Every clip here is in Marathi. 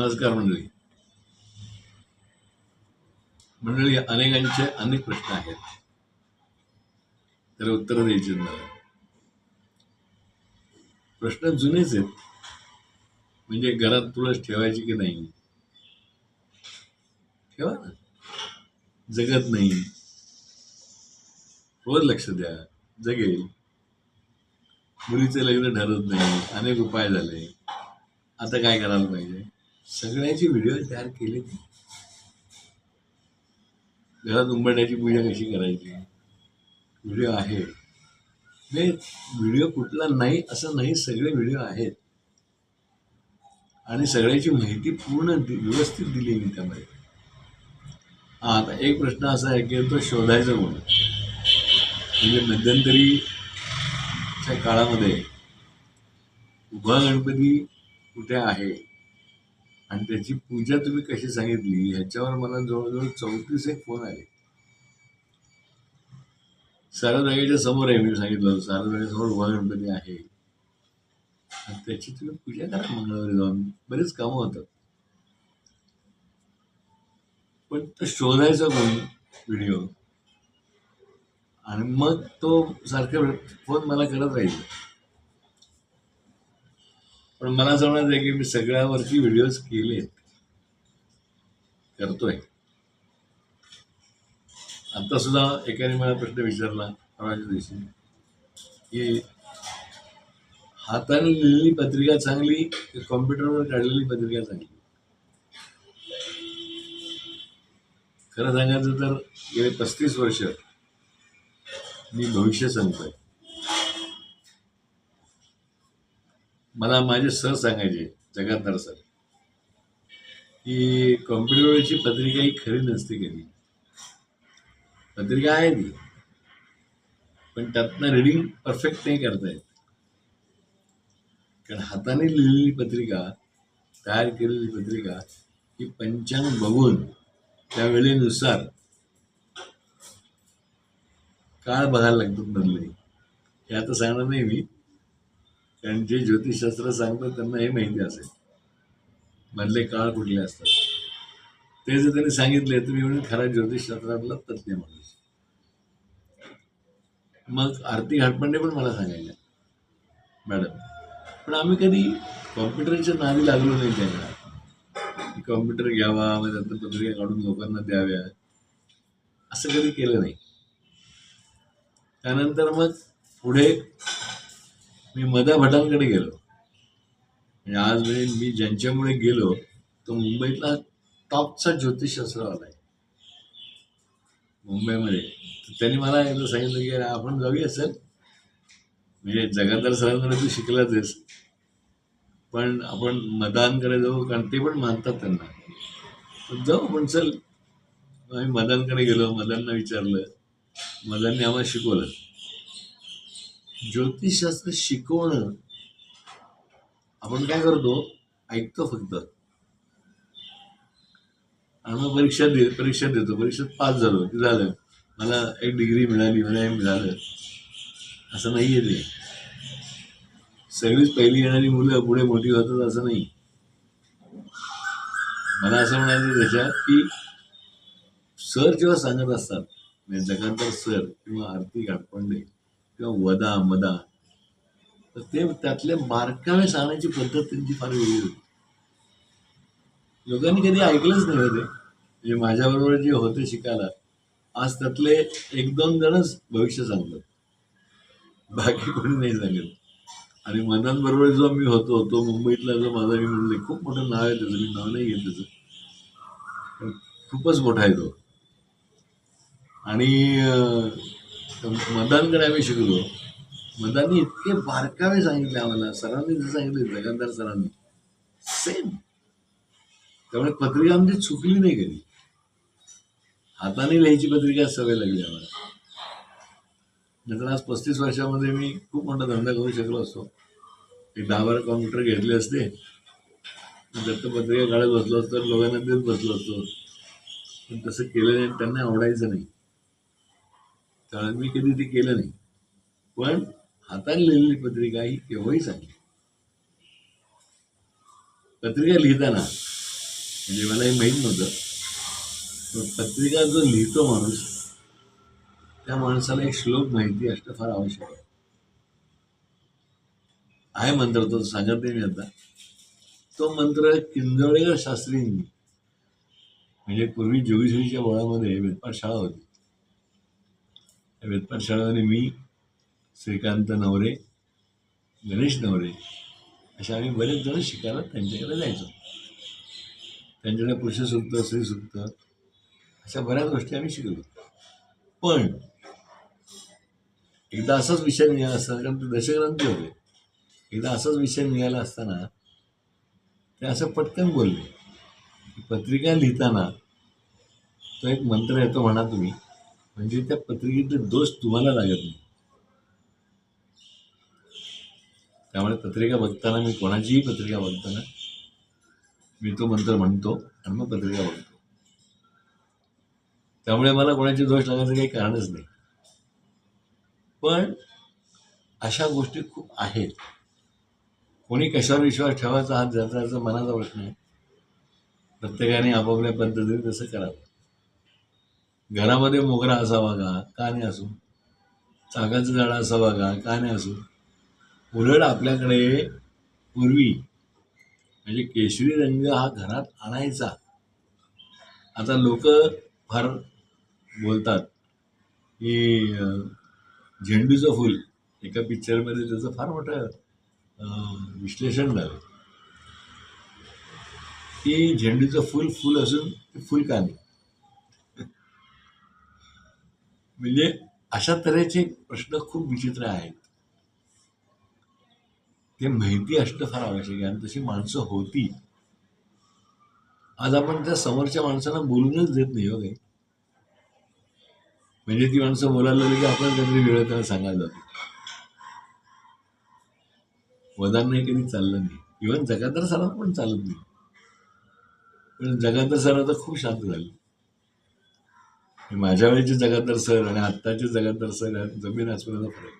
नमस्कार मंडळी. मंडळी अनेकांचे अनेक प्रश्न आहेत. तर उत्तर द्यायची मला. प्रश्न जुनेच आहेत. म्हणजे घरात तुळस ठेवायची की नाही? ठेवा ना. जगत नाही. रोज लक्ष द्या. जगेल. मुलीचं लग्न ठरत नाही. अनेक उपाय झाले. आता काय करायला पाहिजे? सगळ्याचे व्हिडिओ तयार केले. घरात उंबरण्याची पूजा कशी करायची? व्हिडिओ आहे. नाही व्हिडिओ कुठला नाही असं नाही सगळे व्हिडिओ आहेत. आणि सगळ्याची माहिती पूर्ण व्यवस्थित दिली मी त्यामध्ये. हा आता एक प्रश्न असा आहे की तो शोधायचा कोण? म्हणजे मध्यंतरीच्या काळामध्ये उभा गणपती कुठे आहे? आणि त्याची पूजा तुम्ही कशी सांगितली? ह्याच्यावर मला जवळजवळ चौतीस एक फोन आले. सारदागेच्या समोर आहे मी सांगितलं. होतं सारदागेसमोर गणपती आहे. आणि त्याची तुम्ही पूजा करा मंगळवारी जाऊन. बरेच कामं होतात. पण तो शोधायचा पण व्हिडिओ. आणि मग तो सारखा फोन मला करत राहील. पण मला असं आहे की मी सगळ्यावरती व्हिडिओज केलेत करतोय. आता सुद्धा एकाने मला प्रश्न विचारला परवाच्या दिवशी की हाताने लिहिलेली पत्रिका चांगली की कॉम्प्युटरवर काढलेली पत्रिका चांगली? खरं सांगायचं तर गेले पस्तीस वर्ष मी भविष्य सांगतोय. मला माझे सर सांगायचे जगातार सर की कॉम्प्युटरवरची पत्रिका ही खरी नसते कधी पत्रिका आहे ती. पण त्यातनं रिडिंग परफेक्ट नाही करता येत. कारण हाताने लिहिलेली पत्रिका तयार केलेली पत्रिका ही पंचांग बघून त्या वेळेनुसार काळ बघायला लागतात बदले हे आता सांगणार नाही मी. कारण जे ज्योतिषशास्त्र सांगतात त्यांना हे माहिती असेल. मधले काळ कुठले असतात? ते जर त्यांनी सांगितले तुम्ही म्हणून खरा ज्योतिषशास्त्रातला तज्ज्ञ माणूस. मग आरती घाटपांडे पण मला सांगायच्या. मॅडम पण आम्ही कधी कॉम्प्युटरच्या नादी लागलो नाही त्यांना. कॉम्प्युटर घ्यावा मग त्यातनं पत्रिका काढून लोकांना द्याव्या. असं कधी केलं नाही. त्यानंतर मग पुढे मी मदा भटांकडे गेलो. म्हणजे आज म्हणजे मी ज्यांच्यामुळे गेलो तो मुंबईतला टॉपचा ज्योतिषशास्त्रवाला आहे. मुंबईमध्ये. त्यांनी मला एकदा सांगितलं की अरे आपण जाऊया सर. म्हणजे जगातार सरांकडे तू शिकलाच आहेस. पण आपण मदांकडे जाऊ कारण ते पण मानतात त्यांना. जाऊ पण चल. आम्ही मदांकडे गेलो मदांना विचारलं. मदांनी आम्हाला शिकवलं. ज्योतिषशास्त्र शिकवणं. आपण काय करतो? ऐकतो फक्त. आम्हाला परीक्षा दे परीक्षा देतो. परीक्षेत पास झालो. की झालं. मला एक डिग्री मिळाली मला एम मिळालं. असं नाही आहे ते. सगळीच पहिली येणारी मुलं पुढे मोठी होतात असं नाही. मला असं म्हणायचं त्याच्यात की सर जेव्हा सांगत असतात म्हणजे जगांतर सर किंवा आरती घाटपंडे किंवा वदा मदा. तर ते त्यातले बारकावे सांगण्याची पद्धत त्यांची फार वेगळी होती. लोकांनी कधी ऐकलंच नाही होते म्हणजे माझ्याबरोबर जे होते शिकायला आज त्यातले एक दोन जणच भविष्य सांगतात. बाकी कोणी नाही सांगत. आणि मनांबरोबर जो मी होतो तो मुंबईतला जो माझा मी म्हणले खूप मोठं नाव आहे त्याचं. मी नाव नाही घेत त्याचं. खूपच मोठा आहे तो. आणि अं, आम्ही शिकलो. मदांनी इतके बारकावे सांगितले आम्हाला. सरांनी जे सांगितले जगनदार सरांनी. सेम त्यामुळे पत्रिका आमची चुकली नाही कधी. हाताने लिहायची पत्रिका सवय लागली आम्हाला. नंतर आज पस्तीस वर्षामध्ये मी खूप मोठा धंदा करू शकलो असतो. एक दहा बारा कॉम्प्युटर घेतले असते. दत्तपत्रिका काढत बसलो असतो लोकांना देत बसलो असतो. पण तसं केलं नाही त्यांना आवडायचं नाही. कारण मी कधी ते केलं नाही. पण हाताने लिहिलेली पत्रिका ही केव्हाही चांगली. पत्रिका लिहिताना म्हणजे मला हे माहीत नव्हतं पण पत्रिका जो लिहितो माणूस त्या माणसाला एक श्लोक माहिती असणं फार आवश्यक आहे. आहे मंत्र तो सांगते मी आता. तो मंत्र किंजळेकर शास्त्रींनी म्हणजे पूर्वी जोगेश्वरीच्या बोळामध्ये वेदपाठ शाळा होती. त्या मी श्रीकांत नवरे गणेश नवरे असे आम्ही बरेच जण शिकायला त्यांच्याकडे जायचो त्यांच्याकडे पुरुषसूक्त स्त्रीसूक्त अशा बऱ्याच गोष्टी आम्ही शिकलो पण एकदा असाच विषय निघाला असताना कारण ते दशग्रंथी होते एकदा असाच विषय निघाला असताना ते असं पटकन बोलले पत्रिका लिहिताना तो एक मंत्र येतो म्हणा तुम्ही म्हणजे त्या पत्रिकेचे दोष तुम्हाला लागत नाही. त्यामुळे पत्रिका बघताना मी कोणाचीही पत्रिका बघताना मी तो मंत्र म्हणतो आणि मग पत्रिका बघतो. त्यामुळे मला कोणाचे दोष लागायचं काही कारणच नाही. पण अशा गोष्टी खूप आहेत. कोणी कशावर विश्वास ठेवायचा हा ज्याचा ज्याचा मनाचा प्रश्न आहे. प्रत्येकाने आपापल्या पद्धतीने तसं करावं. घरामध्ये मोगरा असावा का? का नाही असू? चागाचं झाड असावा का? का नाही असू? उलट आपल्याकडे पूर्वी म्हणजे केशरी रंग हा घरात आणायचा. आता लोक फार बोलतात की झेंडूचं फूल. एका पिक्चरमध्ये त्याचं फार मोठं विश्लेषण झालं. की झेंडूचं फूल फूल असून ते फुल का नाही म्हणजे अशा तऱ्हेचे प्रश्न खूप विचित्र आहेत. ते माहिती असणं फार आवश्यक आहे. आणि तशी माणसं होती. आज आपण त्या समोरच्या माणसांना बोलूनच देत नाही हो काही. म्हणजे ती माणसं बोलायला लागली की आपण काहीतरी वेळ त्यांना सांगायला जातो. वदान नाही कधी चाललं नाही. इव्हन जगातर सरात पण चालत नाही. पण जगातर सराव तर खूप शांत झाले. माझ्या वेळेचे जगातर सर आणि आत्ताचे जगातर सर जमीन आसमानाचा फरक.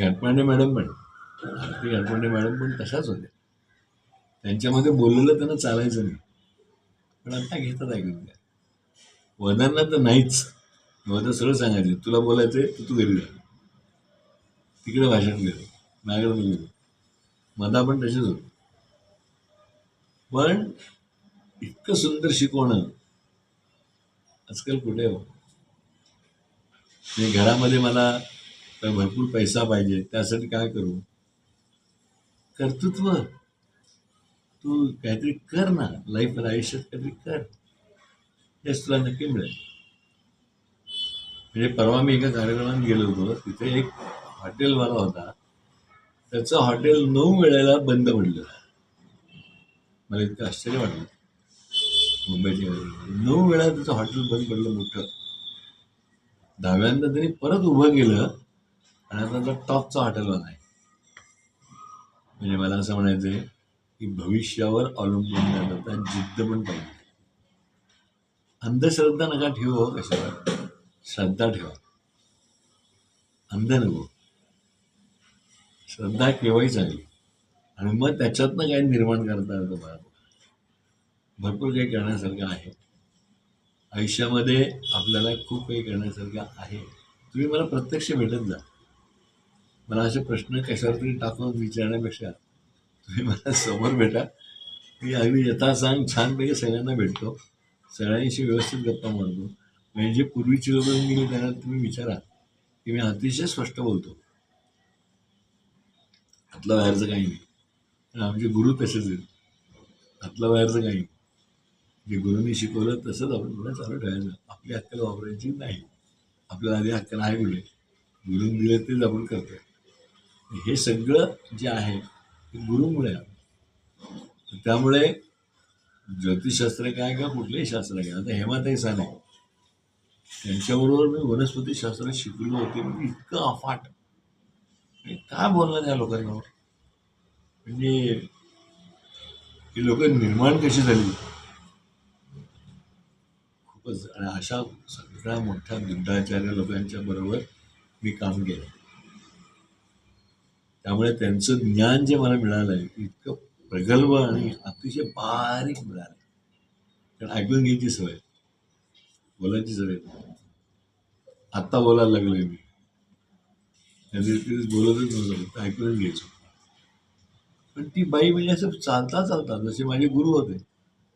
घाटपांडे मॅडम पण आरती घाटपांडे मॅडम पण तशाच होत्या. त्यांच्यामध्ये बोललेलं त्यांना चालायचं नाही. पण आता घेतात ऐकून त्या. वदांना तर नाहीच. वदा सरळ सांगायचे तुला बोलायचंय तर तू घरी जा. तिकडे भाषण गेलो माझ्याकडे गेलो. येऊ. मधा पण तसेच होत. पण इतकं सुंदर शिकवणं आजकाल कुठे हो? म्हणजे घरामध्ये मला भरपूर पैसा पाहिजे त्यासाठी काय करू? कर्तृत्व. तू काहीतरी कर ना लाईफ आयुष्यात काहीतरी कर. हेच तुला नक्की मिळेल. म्हणजे परवा मी एका कार्यक्रमात गेलो होतो तिथे एक हॉटेलवाला होता. त्याचं हॉटेल नऊ वेळेला बंद पडलं मला इतकं आश्चर्य वाटलं. मुंबईच्या नऊ वेळा त्याचं हॉटेल बंद पडलं मोठं. दहाव्यांदा त्यांनी परत उभं केलं आणि आता तो टॉपचा हॉटेल आहे म्हणजे मला असं म्हणायचं आहे की भविष्यावर अवलंबून न जिद्द पण पाहिजे अंधश्रद्धा नका ठेवू हो कशावर. श्रद्धा ठेवा. अंध नको. श्रद्धा केव्हाही चांगली आणि मग त्याच्यातनं काय निर्माण करता येतं मला भरपूर काही करण्यासारखं आहे. आयुष्यामध्ये आपल्याला खूप काही करण्यासारखं आहे. तुम्ही मला प्रत्यक्ष भेटत जा. मला असे प्रश्न कशावर तरी टाकून विचारण्यापेक्षा तुम्ही मला समोर भेटा. मी अगदी यथासांग छानपैकी सगळ्यांना भेटतो. सगळ्यांशी व्यवस्थित गप्पा मारतो. म्हणजे पूर्वीची लोक गेली त्यांना तुम्ही विचारा की मी अतिशय स्पष्ट बोलतो. आतलं बाहेरचं काही नाही. आमचे गुरु तसेच आहेत. आतलं बाहेरचं काही नाही. जे गुरुंनी शिकवलं तसंच आपण पुढे चालू ठेवायचं. आपली अक्कल वापरायची नाही. आपल्याला आधी अक्कल आहे कुठे गुरुं दिले तेच आपण करतो हे सगळं जे आहे ते गुरुमुळे आहे. त्यामुळे ज्योतिषशास्त्र काय का कुठलेही शास्त्र काय. आता हेमाताई साने त्यांच्याबरोबर मी वनस्पतीशास्त्र शिकलो होते. म्हणजे इतकं अफाट. म्हणजे काय बोलणं त्या लोकांवर म्हणजे ही लोक निर्माण कशी झाली? खूपच आणि अशा सगळ्या मोठ्या बुद्धाचार्य लोकांच्या बरोबर मी काम केलं. त्यामुळे त्यांचं ज्ञान जे मला मिळालं आहे ते इतकं प्रगल्भ आणि अतिशय बारीक मिळालं. कारण ऐकून घ्यायची सवय. बोलायची सवय. आत्ता बोलायला लागलोय मी. बोलतच नव्हतं ऐकूनच घ्यायचो. पण ती बाई म्हणजे असं चालता चालता जसे माझे गुरु होते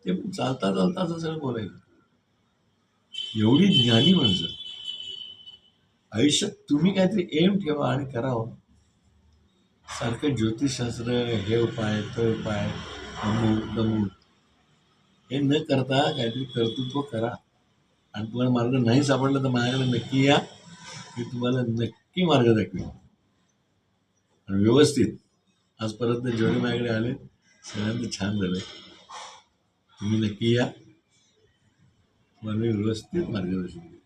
ते चालता चालता असं सगळं बोलायचं. एवढी ज्ञानी माणसं. आयुष्यात तुम्ही काहीतरी एम ठेवा आणि करावं हो. सारखं ज्योतिषशास्त्र हे उपाय तो उपाय अमुक दमुक हे न करता काहीतरी कर्तृत्व करा. आणि तुम्हाला मार्ग नाही सापडला तर माझ्याकडे नक्की या. मी तुम्हाला नक्की मार्ग दाखवेन. आणि व्यवस्थित. आजपर्यंत जेवढे माझ्याकडे आले सगळ्यांचं छान झालं. तुम्ही नक्की या. मला व्यवस्थित मार्गदर्शन देईन.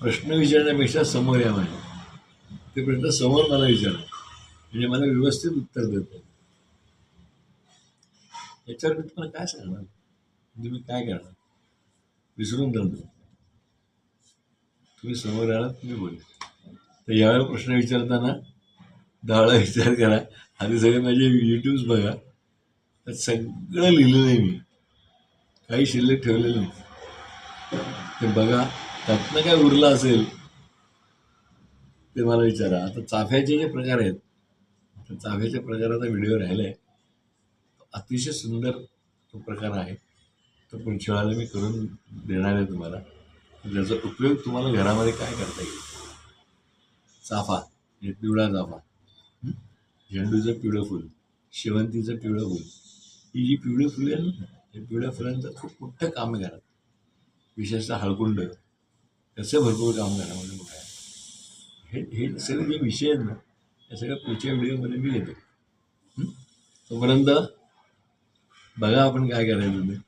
प्रश्न विचारण्यापेक्षा समोर या माझ्या ते प्रश्न समोर मला विचारा. म्हणजे मला व्यवस्थित उत्तर देत याच्यावर मी तुम्हाला काय सांगणार? म्हणजे मी काय करणार? विसरून जाणार. तुम्ही समोर आलात तुम्ही बोला तर यावेळेला प्रश्न विचारताना दहाळा विचार करा. आधी सगळे माझे यूट्यूब्स बघा. त्यात सगळं लिहिलेलं आहे मी. काही शिल्लक ठेवलेलं नाही. ते बघा त्यातनं काय उरलं असेल ते मला विचारा. आता चाफ्याचे जे प्रकार आहेत त्या चाफ्याच्या प्रकाराचा व्हिडिओ राहिला आहे अतिशय सुंदर तो प्रकार आहे. तो पुढच्या वेळेला मी करून देणार आहे तुम्हाला. ज्याचा उपयोग तुम्हाला घरामध्ये काय करता येईल? चाफा म्हणजे पिवळा चाफा. झेंडूचं पिवळं फुल शेवंतीचं पिवळं फुल. ही जी पिवळी फुले आहेत ना त्या पिवळ्या फुलांचं खूप मोठं काम आहे घरात. विशेषतः हळकुंड त्याचं भरपूर काम घरामध्ये मोठं आहे. हे हे सगळे जे विषय आहेत ना त्या सगळ्या पुढच्या व्हिडिओमध्ये मी घेतो. तोपर्यंत बघा आपण काय करायचं ते.